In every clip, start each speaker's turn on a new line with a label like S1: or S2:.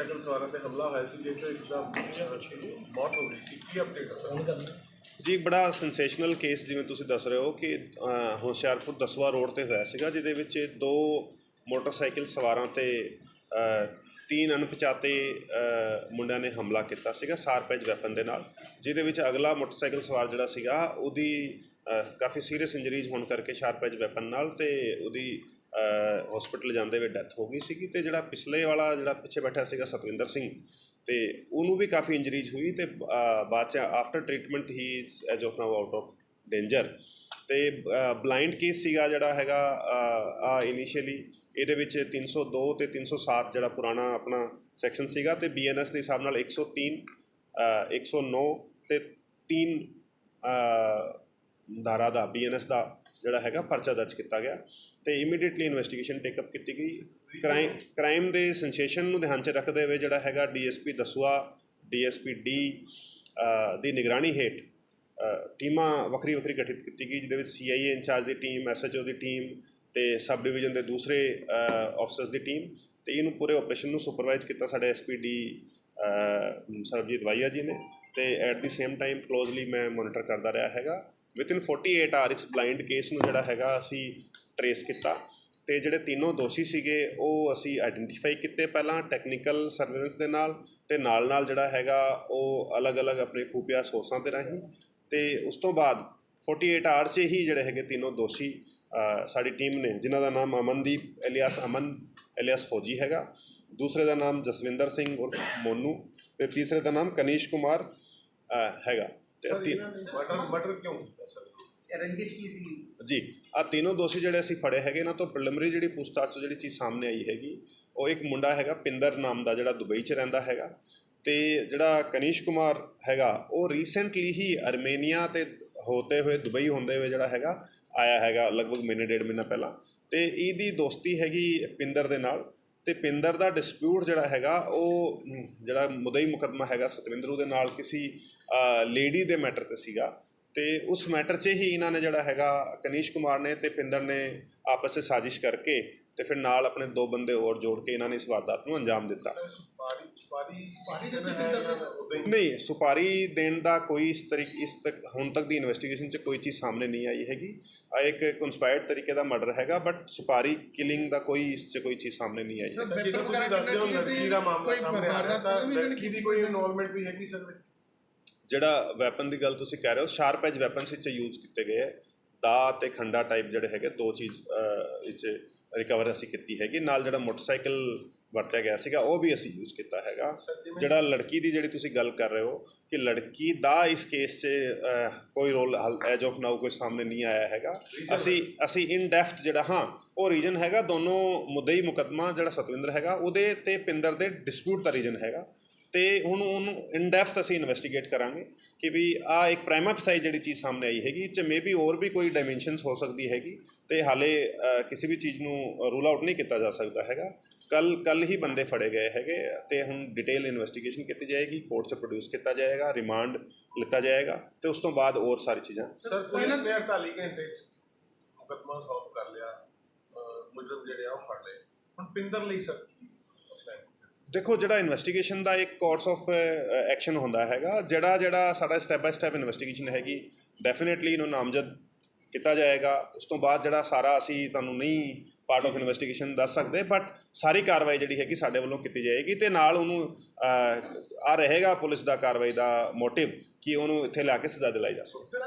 S1: Motorcycle ਸਵਾਰਾਂ ਤੇ ਹਮਲਾ ਹੋਇਆ ਸੀ ਜਿਸ ਵਿੱਚ ਇੱਕ ਦਾ ਮੌਤ ਹੋ ਗਈ ਸੀ। ਕੀ ਅਪਡੇਟ ਹੈ ਸਰ?
S2: ਜੀ ਬੜਾ ਸੈਂਸੇਸ਼ਨਲ ਕੇਸ ਜਿਵੇਂ ਤੁਸੀਂ ਦੱਸ ਰਹੇ ਹੋ ਕਿ ਹੁਸ਼ਿਆਰਪੁਰ ਦਸਵਾ ਰੋਡ ਤੇ ਹੋਇਆ ਸੀਗਾ ਜਿਹਦੇ ਵਿੱਚ ਦੋ ਮੋਟਰਸਾਈਕਲ ਸਵਾਰਾਂ ਤੇ ਅ, ਤਿੰਨ ਅਣਪਛਾਤੇ ਮੁੰਡਿਆਂ ਨੇ ਹਮਲਾ ਕੀਤਾ ਸੀਗਾ ਸਾਰਪੈਜ ਵੈਪਨ ਦੇ ਨਾਲ। ਜਿਹਦੇ ਵਿੱਚ ਅਗਲਾ ਮੋਟਰਸਾਈਕਲ ਸਵਾਰ ਜਿਹੜਾ ਸੀਗਾ ਉਹਦੀ ਕਾਫੀ ਸੀਰੀਅਸ ਇੰਜਰੀਜ਼ ਹੋਣ ਕਰਕੇ ਸ਼ਾਰਪੈਜ ਵੈਪਨ ਨਾਲ ਤੇ ਉਹਦੀ ਹਸਪੀਟਲ ਜਾਂਦੇ ਹੋਏ ਡੈਥ ਹੋ ਗਈ ਸੀਗੀ ਤੇ ਜਿਹੜਾ ਪਿਛਲੇ ਵਾਲਾ ਜਿਹੜਾ ਪਿੱਛੇ ਬੈਠਾ ਸੀਗਾ ਸਤਵਿੰਦਰ ਸਿੰਘ ਤੇ ਉਹਨੂੰ ਵੀ ਕਾਫੀ ਇੰਜਰੀਜ਼ ਹੋਈ ਤੇ ਬਾਅਦ ਚ after treatment he is as of now out of danger ਤੇ ਬਲਾਈਂਡ ਕੇਸ ਸੀਗਾ ਜਿਹੜਾ ਹੈਗਾ ਆ ਇਨੀਸ਼ੀਅਲੀ ਇਹਦੇ ਵਿੱਚ 302 ਤੇ 307 ਜਿਹੜਾ ਪੁਰਾਣਾ ਆਪਣਾ ਸੈਕਸ਼ਨ ਸੀਗਾ ਤੇ ਬੀਐਨਐਸ ਦੇ ਹਿਸਾਬ ਨਾਲ 103 ਅ, 109 ਤੇ 3 ਧਾਰਾ ਦਾ ਬੀਐਨਐਸ ਦਾ ਜਿਹੜਾ ਹੈਗਾ ਪਰਚਾ ਦਰਜ ਕੀਤਾ ਗਿਆ। ਤੇ ਇਮੀਡੀਏਟਲੀ ਇਨਵੈਸਟੀਗੇਸ਼ਨ ਟੇਕ ਅਪ ਕੀਤੀ ਗਈ। ਕ੍ਰਾਈਮ ਕ੍ਰਾਈਮ ਦੇ ਸੈਂਸੇਸ਼ਨ ਨੂੰ ਧਿਆਨ 'ਚ ਰੱਖਦੇ ਹੋਏ ਜਿਹੜਾ ਹੈਗਾ ਡੀਐਸਪੀ ਦਸੂਆ ਡੀਐਸਪੀ ਡੀ ਦੀ ਨਿਗਰਾਨੀ ਹੇਠ ਟੀਮਾਂ ਵੱਖਰੀ ਵੱਖਰੀ ਗਠਿਤ ਕੀਤੀ ਗਈ, ਜਿਹਦੇ ਵਿੱਚ ਸੀਆਈਏ ਇੰਚਾਰਜ ਦੀ ਟੀਮ ਐਸਐਚਓ ਦੀ ਟੀਮ ਤੇ ਸਬ ਡਿਵੀਜ਼ਨ ਦੇ ਦੂਸਰੇ ਆਫਸਰਸ ਦੀ ਟੀਮ ਤੇ ਇਹਨੂੰ ਪੂਰੇ ਆਪਰੇਸ਼ਨ ਨੂੰ ਸੁਪਰਵਾਈਜ਼ ਕੀਤਾ ਸਾਡੇ ਐਸਪੀਡੀ ਸਰਬਜੀਤ ਵਾਈਆ ਜੀ ਨੇ ਤੇ at the same time closely ਮੈਂ ਮੋਨੀਟਰ ਕਰਦਾ ਰਿਹਾ ਹੈਗਾ। ਵਿਦਿਨ 48 ਆਰ ਇਸ ਬਲਾਈਂਡ ਕੇਸ ਨੂੰ ਜਿਹੜਾ ਹੈਗਾ ਅਸੀਂ ਟਰੇਸ ਕੀਤਾ ਤੇ ਜਿਹੜੇ ਤਿੰਨੋਂ ਦੋਸ਼ੀ ਸੀਗੇ, ਉਹ ਅਸੀਂ ਆਇਡੈਂਟੀਫਾਈ ਕੀਤੇ ਪਹਿਲਾਂ ਟੈਕਨੀਕਲ ਸਰਵੇਲੈਂਸ ਦੇ ਨਾਲ ਤੇ ਨਾਲ ਨਾਲ ਜਿਹੜਾ ਹੈਗਾ, ਉਹ ਅਲੱਗ-ਅਲੱਗ ਆਪਣੇ ਖੂਫੀਆ ਸੋਰਸਾਂ ਤੇ ਰਾਹੀਂ ਤੇ ਉਸ ਤੋਂ ਬਾਅਦ 48 ਆਰ 'ਚ ਹੀ ਜਿਹੜੇ ਹੈਗੇ ਤਿੰਨੋਂ ਦੋਸ਼ੀ ਸਾਡੀ ਟੀਮ ਨੇ, ਜਿਨ੍ਹਾਂ ਦਾ ਨਾਮ ਅਮਨਦੀਪ ਇਲੀਆਸ ਅਮਨ ਇਲੀਆਸ ਫੌਜੀ ਹੈਗਾ, ਦੂਸਰੇ ਦਾ ਨਾਮ ਜਸਵਿੰਦਰ ਸਿੰਘ ਉਰਫ ਮੋਨੂ ਤੇ ਤੀਸਰੇ ਦਾ ਨਾਮ ਕਨੀਸ਼ ਕੁਮਾਰ ਹੈਗਾ। ਤੇ
S1: ਸਰ
S2: ਤੀ-
S1: ਇਹਨਾਂ ਨੇ ਮਰਡਰ ਮਰਡਰ ਕਿਉਂ ਕੀਤਾ ਸਰ?
S3: ਰੰਜਿਸ਼ ਕੀ ਸੀ
S2: ਜੀ ਆ ਤਿੰਨੋਂ ਦੋਸ਼ੀ ਜਿਹੜੇ ਅਸੀਂ ਫੜੇ ਹੈਗੇ ਇਹਨਾਂ ਤੋਂ ਪ੍ਰੀਲਿਮਿਨਰੀ ਜਿਹੜੀ ਪੁੱਛਤਾਛ 'ਚ ਜਿਹੜੀ ਚੀਜ਼ ਸਾਹਮਣੇ ਆਈ ਹੈਗੀ ਉਹ ਇੱਕ ਮੁੰਡਾ ਹੈਗਾ ਪਿੰਦਰ ਨਾਮ ਦਾ ਜਿਹੜਾ ਦੁਬਈ 'ਚ ਰਹਿੰਦਾ ਹੈਗਾ ਤੇ ਜਿਹੜਾ ਕਨੀਸ਼ ਕੁਮਾਰ ਹੈਗਾ ਉਹ ਰੀਸੈਂਟਲੀ ਹੀ ਅਰਮੇਨੀਆ ਤੇ ਹੋਤੇ ਹੋਏ ਦੁਬਈ ਹੁੰਦੇ ਹੋਏ ਜਿਹੜਾ ਹੈਗਾ ਆਇਆ ਹੈਗਾ ਲਗਭਗ ਮਹੀਨੇ ਡੇਢ ਮਹੀਨਾ ਪਹਿਲਾਂ ਤੇ ਇਹਦੀ ਦੋਸਤੀ ਹੈਗੀ ਪਿੰਦਰ ਦੇ ਨਾਲ। ਅਤੇ ਪਿੰਦਰ ਦਾ ਡਿਸਪਿਊਟ ਜਿਹੜਾ ਹੈਗਾ, ਉਹ ਜਿਹੜਾ ਮੁਦਈ ਮੁਕੱਦਮਾ ਹੈਗਾ ਸਤਵਿੰਦਰੂ ਦੇ ਨਾਲ ਕਿਸੇ ਲੇਡੀ ਦੇ ਮੈਟਰ ਤੇ ਸੀਗਾ। ਤੇ ਉਸ ਮੈਟਰ 'ਚ ਹੀ ਇਹਨਾਂ ਨੇ ਜਿਹੜਾ ਹੈਗਾ, ਕਨੀਸ਼ ਕੁਮਾਰ ਨੇ ਤੇ ਪਿੰਦਰ ਨੇ ਆਪਸ 'ਚ ਸਾਜ਼ਿਸ਼ ਕਰਕੇ ਤੇ ਫਿਰ ਨਾਲ ਆਪਣੇ ਦੋ ਬੰਦੇ ਹੋਰ ਜੋੜ ਕੇ ਇਹਨਾਂ ਨੇ ਇਸ ਵਾਰਦਾਤ ਨੂੰ ਅੰਜਾਮ ਦਿੱਤਾ।
S1: ਸੁਪਾਰੀ ਸੁਪਾਰੀ
S3: ਸੁਪਾਰੀ
S1: ਦੇਣਾ
S3: ਦਿੱਤੀ
S1: ਹੈ
S3: ਪਿੰਦਰ
S1: ਜਾਂ
S3: ਨੇ?
S1: ਉੱਦਾਂ ਹੀ?
S2: ਨਹੀਂ ਸੁਪਾਰੀ ਦੇਣ ਦਾ ਕੋਈ ਇਸ ਤਰੀਕ ਇਸ ਤੱਕ ਹੁਣ ਤੱਕ ਦੀ ਇਨਵੈਸਟੀਗੇਸ਼ਨ 'ਚ ਕੋਈ ਚੀਜ਼ ਸਾਹਮਣੇ ਨਹੀਂ ਆਈ ਹੈਗੀ। ਆ ਇੱਕ ਕਨਸਪਾਇਰਡ ਤਰੀਕੇ ਦਾ ਮਰਡਰ ਹੈਗਾ ਬਟ ਸੁਪਾਰੀ ਕਿਲਿੰਗ ਦਾ ਕੋਈ ਇਸ 'ਚ ਕੋਈ ਚੀਜ਼ ਸਾਹਮਣੇ ਨਹੀਂ ਆਈ
S1: ਸਰ ਜਿੱਦਾਂ ਤੁਸੀਂ ਦੱਸਦੇ ਹੋ ਲੜਕੀ ਦਾ ਮਾਮਲਾ ਸਾਹਮਣੇ ਆ ਰਿਹਾ ਤਾਂ ਲੜਕੀ ਦੀ ਕੋਈ ਇਨਵੋਲਵਮੈਂਟ ਵੀ ਹੈਗੀ ਸਰ? ਵਿੱਚ
S2: ਜਿਹੜਾ ਵੈਪਨ ਦੀ ਗੱਲ ਤੁਸੀਂ ਕਹਿ ਰਹੇ ਹੋ ਸ਼ਾਰਪ ਐਜ ਵੈਪਨਸ ਵਿੱਚ ਯੂਜ਼ ਕੀਤੇ ਗਏ ਹੈ ਦਾ ਤੇ ਖੰਡਾ ਟਾਈਪ ਜਿਹੜੇ ਹੈਗੇ ਦੋ ਚੀਜ਼ ਵਿੱਚ ਰਿਕਵਰ ਅਸੀਂ ਕੀਤੀ ਹੈਗੀ। ਨਾਲ ਜਿਹੜਾ ਮੋਟਰਸਾਈਕਲ ਵਰਤਿਆ ਗਿਆ ਸੀਗਾ ਉਹ ਵੀ ਅਸੀਂ ਯੂਜ਼ ਕੀਤਾ ਹੈਗਾ। ਜਿਹੜਾ ਲੜਕੀ ਦੀ ਜਿਹੜੀ ਤੁਸੀਂ ਗੱਲ ਕਰ ਰਹੇ ਹੋ ਕਿ ਲੜਕੀ ਦਾ ਇਸ ਕੇਸ 'ਚ ਕੋਈ ਰੋਲ ਐਜ ਆਫ ਨਾਓ ਕੋਈ ਸਾਹਮਣੇ ਨਹੀਂ ਆਇਆ ਹੈਗਾ। ਅਸੀਂ ਅਸੀਂ ਇਨ ਡੈਫਥ ਜਿਹੜਾ ਹਾਂ ਉਹ ਰੀਜਨ ਹੈਗਾ ਦੋਨੋਂ ਮੁੱਦਈ ਮੁਕੱਦਮਾ ਜਿਹੜਾ ਸਤਵਿੰਦਰ ਹੈਗਾ ਉਹਦੇ ਤੇ ਪਿੰਦਰ ਦੇ ਡਿਸਪਿਊਟ ਦਾ ਰੀਜਨ ਹੈਗਾ। ਤੇ ਹੁਣ ਉਹਨੂੰ ਇਨ ਡੈਫਥ ਅਸੀਂ ਇਨਵੈਸਟੀਗੇਟ ਕਰਾਂਗੇ ਕਿ ਵੀ ਆ ਇੱਕ ਪ੍ਰਾਈਮਾ ਫਸਾਈ ਜਿਹੜੀ ਚੀਜ਼ ਸਾਹਮਣੇ ਆਈ ਹੈਗੀ ਚ ਮੇਬੀ ਹੋਰ ਵੀ ਕੋਈ ਡਾਈਮੈਂਸ਼ਨਸ ਹੋ ਸਕਦੀ ਹੈਗੀ ਤੇ ਹਾਲੇ ਕਿਸੇ ਵੀ ਚੀਜ਼ ਨੂੰ ਰੂਲ ਆਊਟ ਨਹੀਂ ਕੀਤਾ ਜਾ ਸਕਦਾ ਹੈਗਾ। ਕੱਲ ਕੱਲ ਹੀ ਬੰਦੇ ਫੜੇ ਗਏ ਹੈਗੇ ਤੇ ਹੁਣ ਡਿਟੇਲ ਇਨਵੈਸਟੀਗੇਸ਼ਨ ਕੀਤੀ ਜਾਏਗੀ ਕੋਰਟ 'ਚ ਪ੍ਰੋਡਿਊਸ ਕੀਤਾ ਜਾਏਗਾ ਰਿਮਾਂਡ ਲਿੱਤਾ ਜਾਏਗਾ ਤੇ ਉਸ ਤੋਂ ਬਾਅਦ ਹੋਰ ਸਾਰੀ ਚੀਜ਼ਾਂ।
S1: ਸਰ ਪੁਲਿਸ ਨੇ 48 ਘੰਟੇ ਮੁਕੱਦਮਾ ਸੋਲਵ ਕਰ ਲਿਆ ਮੁਜਰਮ ਜਿਹੜੇ ਆ ਉਹ ਫੜ ਲਏ। ਹੁਣ ਪਿੰਦਰ ਲਈ ਸਰ?
S2: ਦੇਖੋ ਜਿਹੜਾ ਇਨਵੈਸਟੀਗੇਸ਼ਨ ਦਾ ਇੱਕ ਕੋਰਸ ਆਫ ਐਕਸ਼ਨ ਹੁੰਦਾ ਹੈਗਾ ਜਿਹੜਾ ਜਿਹੜਾ ਸਾਡਾ ਸਟੈਪ ਬਾਈ ਸਟੈਪ ਇਨਵੈਸਟੀਗੇਸ਼ਨ ਹੈਗੀ ਡੈਫੀਨਿਟਲੀ ਇਹਨੂੰ ਨਾਮਜ਼ਦ ਕੀਤਾ ਜਾਏਗਾ ਉਸ ਤੋਂ ਬਾਅਦ ਜਿਹੜਾ ਸਾਰਾ ਅਸੀਂ ਤੁਹਾਨੂੰ ਨਹੀਂ ਪਾਰਟ ਆਫ ਇਨਵੈਸਟੀਗੇਸ਼ਨ ਦੱਸ ਸਕਦੇ ਬਟ ਸਾਰੀ ਕਾਰਵਾਈ ਜਿਹੜੀ ਹੈਗੀ ਸਾਡੇ ਵੱਲੋਂ ਕੀਤੀ ਜਾਏਗੀ ਤੇ ਨਾਲ ਉਹਨੂੰ ਆ ਰਹੇਗਾ ਪੁਲਿਸ ਦਾ ਕਾਰਵਾਈ ਦਾ ਮੋਟਿਵ ਕਿ ਉਹਨੂੰ ਇੱਥੇ ਲਿਆ ਕੇ ਸਜ਼ਾ ਦਿਲਾਈ ਜਾ ਸਕੇ।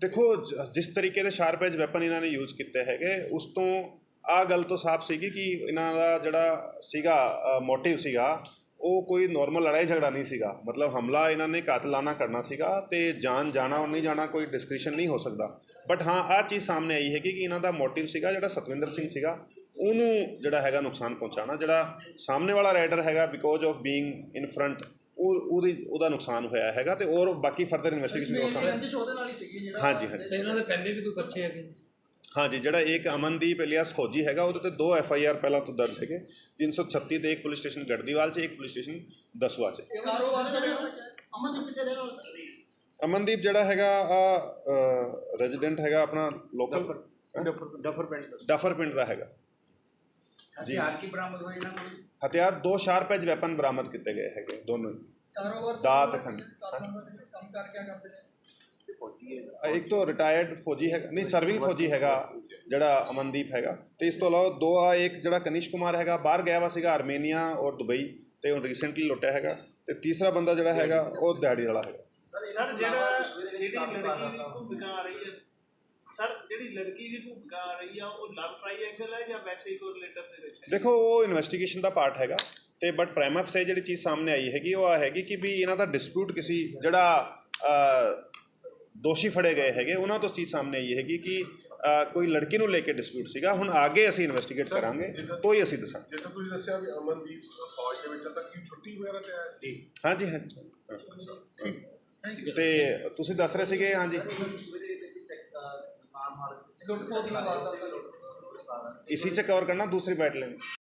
S2: ਦੇਖੋ ਜਿਸ ਤਰੀਕੇ ਦੇ ਸ਼ਾਰਪ ਐਜ ਵੈਪਨ ਇਹਨਾਂ ਨੇ ਯੂਜ਼ ਕੀਤੇ ਹੈਗੇ ਉਸ ਤੋਂ ਆ ਗੱਲ ਤੋਂ ਸਾਫ਼ ਸੀਗੀ ਕਿ ਇਹਨਾਂ ਦਾ ਜਿਹੜਾ ਸੀਗਾ ਮੋਟਿਵ ਸੀਗਾ ਉਹ ਕੋਈ ਨਾਰਮਲ ਲੜਾਈ ਝਗੜਾ ਨਹੀਂ ਸੀਗਾ ਮਤਲਬ ਹਮਲਾ ਇਹਨਾਂ ਨੇ ਕਾਤਲਾਨਾ ਕਰਨਾ ਸੀਗਾ ਤੇ ਜਾਨ ਜਾਣਾ ਔਰ ਨਹੀਂ ਜਾਣਾ ਕੋਈ ਡਿਸਕ੍ਰਿਸ਼ਨ ਨਹੀਂ ਹੋ ਸਕਦਾ ਬਟ ਹਾਂ ਆ ਚੀਜ਼ ਸਾਹਮਣੇ ਆਈ ਹੈਗੀ ਕਿ ਇਹਨਾਂ ਦਾ ਮੋਟਿਵ ਸੀਗਾ ਜਿਹੜਾ ਸਤਵਿੰਦਰ ਸਿੰਘ ਸੀਗਾ ਉਹਨੂੰ ਜਿਹੜਾ ਹੈਗਾ ਨੁਕਸਾਨ ਪਹੁੰਚਾਉਣਾ ਜਿਹੜਾ ਸਾਹਮਣੇ ਵਾਲਾ ਰਾਈਡਰ ਹੈਗਾ because of being in front ਉਹ ਉਹਦੀ ਉਹਦਾ ਨੁਕਸਾਨ ਹੋਇਆ ਹੈਗਾ ਤੇ ਔਰ ਬਾਕੀ ਫਰਦਰ ਇਨਵੈਸਟੀਗੇਸ਼ਨ ਹੋ ਸਕਦਾ
S3: ਰੰਜਿਸ਼ ਉਹਦੇ ਨਾਲ ਹੀ ਸੀਗੀ ਜਿਹੜਾ
S2: ਹਾਂਜੀ, ਹਾਂਜੀ।
S4: ਇਹਨਾਂ ਦੇ ਪਹਿਲੇ ਵੀ ਕੋਈ ਪਰਚੇ ਹੈਗੇ?
S2: ਹਾਂਜੀ ਜਿਹੜਾ ਇੱਕ ਅਮਨਦੀਪ ਇਲੀਆਸ ਫੌਜੀ ਹੈਗਾ ਉਹਦੇ ਤੇ ਦੋ ਐਫ ਆਈ ਆਰ ਪਹਿਲਾਂ ਤੋਂ ਦਰਜ ਹੈਗੇ। 336 ਤੇ ਇੱਕ ਪੁਲਿਸ ਸਟੇਸ਼ਨ ਗੜਦੀਵਾਲ 'ਚ ਇੱਕ ਪੁਲਿਸ ਸਟੇਸ਼ਨ ਦਸਵਾ 'ਚ। ਅਮਨਦੀਪ ਜਿਹੜਾ ਹੈਗਾ ਆ ਰੈਜ਼ੀਡੈਂਟ ਹੈਗਾ ਆਪਣਾ ਲੋਕਲ
S5: ਦਫਰ ਦਫਰ ਪਿੰਡ ਦਾ
S2: ਡਫਰ ਪਿੰਡ ਦਾ ਹੈਗਾ। ਜੀ।
S5: ਹਥਿਆਰ ਕੀ ਬਰਾਮਦ ਹੋਏ ਕੋਲ?
S2: ਹਥਿਆਰ ਦੋ ਸ਼ਾਰਪ ਐਜ ਵੈਪਨ ਬਰਾਮਦ ਕੀਤੇ ਗਏ ਹੈਗੇ ਦੋਨੋਂ ਹੀ।
S3: ਕਾਰੋਬਾਰ
S2: ਦਾਤ ਖੰਡ।
S3: ਕੰਮ ਕਰ ਕਿਆ ਕਰਦੇ ਨੇ?
S2: ਇੱਕ ਤੋਂ ਰਿਟਾਇਰਡ ਫੌਜੀ ਹੈਗਾ ਨਹੀਂ ਸਰਵਿੰਗ ਫੌਜੀ ਹੈਗਾ ਜਿਹੜਾ ਅਮਨਦੀਪ ਹੈਗਾ। ਤੇ ਇਸ ਤੋਂ ਇਲਾਵਾ ਦੋ ਆ ਇੱਕ ਜਿਹੜਾ ਕਨਿਸ਼ ਕੁਮਾਰ ਹੈਗਾ ਬਾਹਰ ਗਿਆ ਵਾ ਸੀਗਾ ਆਰਮੇਨੀਆ ਔਰ ਦੁਬਈ ਤੇ ਹੁਣ ਰੀਸੈਂਟਲੀ ਲੁੱਟਿਆ ਹੈਗਾ। ਤੇ ਤੀਸਰਾ ਬੰਦਾ ਜਿਹੜਾ ਹੈਗਾ ਉਹ ਦਿਹਾੜੀ ਵਾਲਾ ਹੈਗਾ।
S6: ਸਰ ਜਿਹੜਾ ਜਿਹੜੀ ਲੜਕੀ ਦੀ ਭੂਮਿਕਾ ਆ ਰਹੀ ਹੈ ਸਰ ਜਿਹੜੀ ਲੜਕੀ ਦੀ ਭੂਮਿਕਾ ਆ ਰਹੀ ਆ ਉਹ ਲਵ ਟ੍ਰਾਈਐਂਗਲ ਹੈ ਜਾਂ ਵੈਸੇ ਹੀ ਕੋਈ ਰਿਲੇਟਰ ਦੇ ਵਿੱਚ ਹੈ?
S2: ਦੇਖੋ ਉਹ ਇਨਵੈਸਟੀਗੇਸ਼ਨ ਦਾ ਪਾਰਟ ਹੈਗਾ ਤੇ ਬਟ ਪ੍ਰਾਈਮ ਅਫਸੇ ਜਿਹੜੀ ਚੀਜ਼ ਸਾਹਮਣੇ ਆਈ ਹੈਗੀ ਉਹ ਆ ਹੈਗੀ ਕਿ ਵੀ ਇਹਨਾਂ ਦਾ ਡਿਸਪਿਊਟ ਕਿਸੇ ਜਿਹੜਾ ਦੋਸ਼ੀ ਫੜੇ ਗਏ ਹੈਗੇ ਉਹਨਾਂ ਤੋਂ ਚੀਜ਼ ਸਾਹਮਣੇ ਆਈ ਹੈਗੀ ਕਿ ਕੋਈ ਲੜਕੀ ਨੂੰ ਲੈ ਕੇ ਡਿਸਪਿਊਟ ਸੀਗਾ ਹੁਣ ਅੱਗੇ ਅਸੀਂ ਇਨਵੈਸਟੀਗੇਟ ਕਰਾਂਗੇ ਤੋਂ ਹੀ ਅਸੀਂ ਦੱਸਾਂਗੇ।
S1: ਜਿੱਦਾਂ ਤੁਸੀਂ ਦੱਸਿਆ ਵੀ ਅਮਨਦੀਪ ਫੌਜ ਦੇ ਵਿੱਚ ਤਾਂ ਕੀ ਛੁੱਟੀ ਵਗੈਰਾ ਤੇ ਆਇਆ? ਜੀ।
S2: ਹਾਂਜੀ ਹਾਂਜੀ। ਤੇ ਤੁਸੀਂ ਦੱਸ ਰਹੇ ਸੀਗੇ ਹਾਂਜੀ।
S3: ਲੁੱਟ ਖੋਹ ਦੀ ਵਾਰਦਾਤ ਦਾ ਲੁੱਟ
S2: ਇਸੀ